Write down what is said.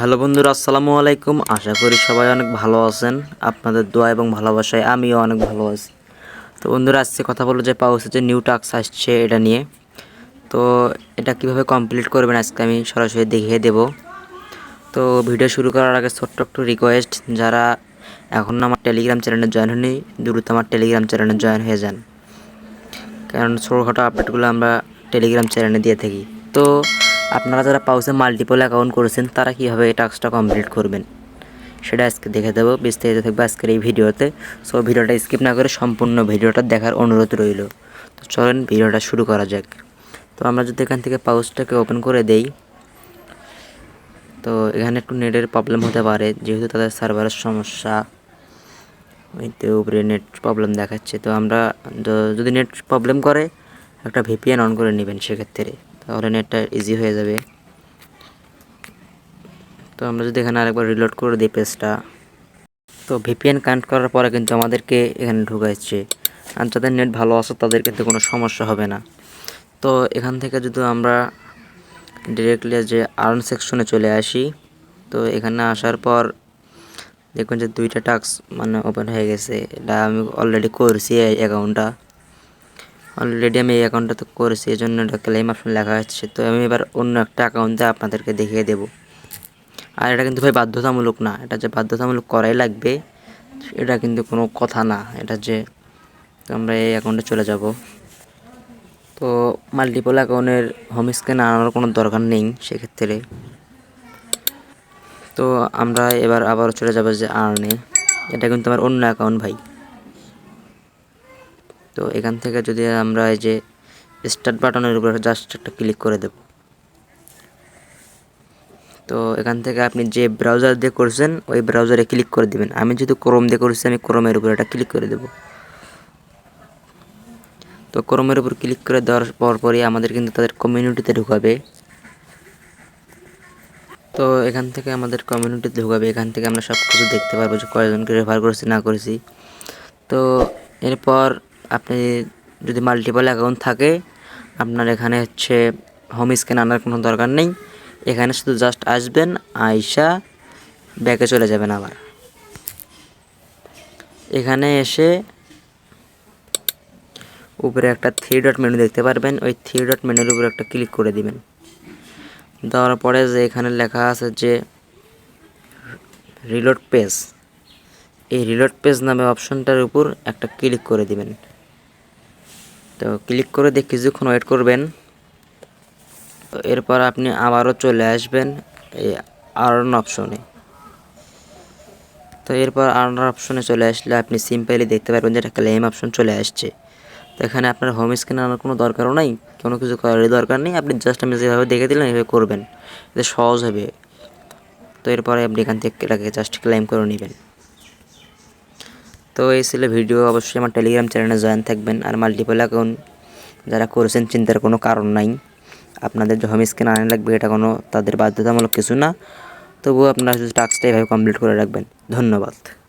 Hello বন্ধুরা, আসসালামু আলাইকুম। আশা করি সবাই অনেক ভালো আছেন। আপনাদের দোয়া এবং ভালোবাসায় আমিও অনেক ভালো আছি। তো বন্ধুরা, আজকে কথা বলব যে পাউসে যে নিউ টাক্স আসছে এটা নিয়ে। তো এটা কীভাবে কমপ্লিট করবেন আজকে আমি সরাসরি দেখিয়ে দেব। তো ভিডিও শুরু করার আগে ছোট্ট একটু রিকোয়েস্ট যারা এখন আমার টেলিগ্রাম চ্যানেলে জয়েন হয়নি দ্রুত আমার টেলিগ্রাম চ্যানেলে জয়েন হয়ে যান। কারণ ছোটোখাটো আপডেটগুলো আমরা টেলিগ্রাম চ্যানেলে দিয়ে থাকি। তো আপনারা যারা পাউসে মাল্টিপল অ্যাকাউন্ট করেছেন, তারা কীভাবে এই টাস্কটা কমপ্লিট করবেন? সেটা আজকে দেখে দেবো, বিস্তারিত থাকবে আজকের এই ভিডিওতে। সো ভিডিওটা স্কিপ না করে সম্পূর্ণ ভিডিওটা দেখার অনুরোধ রইল। তো চলেন ভিডিওটা শুরু করা যাক। তো আমরা যদি এখান থেকে পাউসটাকে ওপেন করে দেই, তো এখানে একটু নেটের প্রবলেম হতে পারে, যেহেতু তাদের সার্ভারের সমস্যা ওইতে উপরে নেট প্রবলেম দেখাচ্ছে। তো আমরা যদি নেট প্রবলেম করে, একটা ভিপিএন অন করে নেবেন সেক্ষেত্রে। তাহলে নেটটা ইজি হয়ে যাবে। তো আমরা যদি এখানে আরেকবার রিলোড করে দিই পেজটা তো ভিপিএন কানেক্ট করার পরে কিন্তু আমাদেরকে এখানে ঢুকাচ্ছে। আর যাদের নেট ভালো আছে, তাদের কিন্তু কোনো সমস্যা হবে না। তো এখান থেকে যদি আমরা ডিরেক্টলি যে আর্ন সেকশনে চলে আসি, তো এখানে আসার পর দেখুন যে দুইটা টাস্ক মানে ওপেন হয়ে গেছে। এটা আমি অলরেডি করছি এই অ্যাকাউন্টটা অলরেডি আমি এই অ্যাকাউন্টটা তো করেছি এই জন্য এটা ক্লেম অপশন লেখা হচ্ছে তো আমি এবার অন্য একটা অ্যাকাউন্টে আপনাদেরকে দেখিয়ে দেব। আর এটা কিন্তু ভাই বাধ্যতামূলক না, এটা যে বাধ্যতামূলক করাই লাগবে, এটা কিন্তু কোনো কথা না, এটা যে আমরা এই অ্যাকাউন্টে চলে যাব। তো মাল্টিপল অ্যাকাউন্টের হোম স্ক্যান আনার কোনো দরকার নেই সেক্ষেত্রে। তো আমরা এবার আবার চলে যাব যে আর্নে এটা কিন্তু আমার অন্য অ্যাকাউন্ট ভাই। তো এখান থেকে যদি আমরা এই যে স্টার্ট বাটনের উপরে জাস্ট একটা ক্লিক করে দেব। তো এখান থেকে আপনি যে ব্রাউজার দিয়ে করছেন, ওই ব্রাউজারে ক্লিক করে দিবেন। আমি যেহেতু ক্রোম দিয়ে করছি, আমি ক্রোমের উপরে এটা ক্লিক করে দেব। তো ক্রোমের উপর ক্লিক করে দেওয়ার পর পরই আমাদের কিন্তু তাদের কমিউনিটিতে ঢুকাবে। তো এখান থেকে আমাদের কমিউনিটিতে ঢুকাবে। এখান থেকে আমরা সব কিছু দেখতে পারব যে কয়জনকে রেফার করেছি, না করেছি। তো এরপর আপনি যদি মাল্টিপল অ্যাকাউন্ট থাকে, আপনার এখানে হচ্ছে হোম স্ক্যান আনার কোনো দরকার নেই। এখানে শুধু জাস্ট আসবেন, আইসা ব্যাকে চলে যাবেন আবার। এখানে এসে উপরে একটা থ্রি ডট মেনু দেখতে পারবেন। ওই থ্রি ডট মেনুর উপরে একটা ক্লিক করে দিবেন। দেওয়ার পরে যে এখানে লেখা আছে যে রিলোড পেজ এই রিলোড পেজ নামে অপশনটার উপর একটা ক্লিক করে দিবেন। তো ক্লিক করে দিয়ে কিছুক্ষণ ওয়েট করবেন। তো এরপর আপনি আবারও চলে আসবেন এই আর্ন অপশনে। তো এরপর আর্ন অপশনে চলে আসলে আপনি সিম্পলি দেখতে পারবেন যে একটা ক্লেম অপশন চলে আসছে। তো এখানে আপনার হোম স্ক্রিন আনার কোনো দরকারও নাই, কোনো কিছু করারই দরকার নেই। আপনি জাস্ট আমি যেভাবে দেখে দিলেন এভাবে করবেন। এতে সহজ হবে। তো এরপরে আপনি এখান থেকে এটাকে জাস্ট ক্লেম করে নেবেন। তো এই ছিল ভিডিও। অবশ্যই আমার টেলিগ্রাম চ্যানেলে জয়েন থাকবেন। আর মাল্টিপল অ্যাকাউন্ট যারা করেছেন, চিন্তার কোনো কারণ নাই। আপনাদের যখন স্ক্রিন আনা লাগবে, এটা কোনো তাদের বাধ্যতামূলক কিছু না। তবুও আপনারা শুধু টাস্কটা এভাবে কমপ্লিট করে রাখবেন। ধন্যবাদ।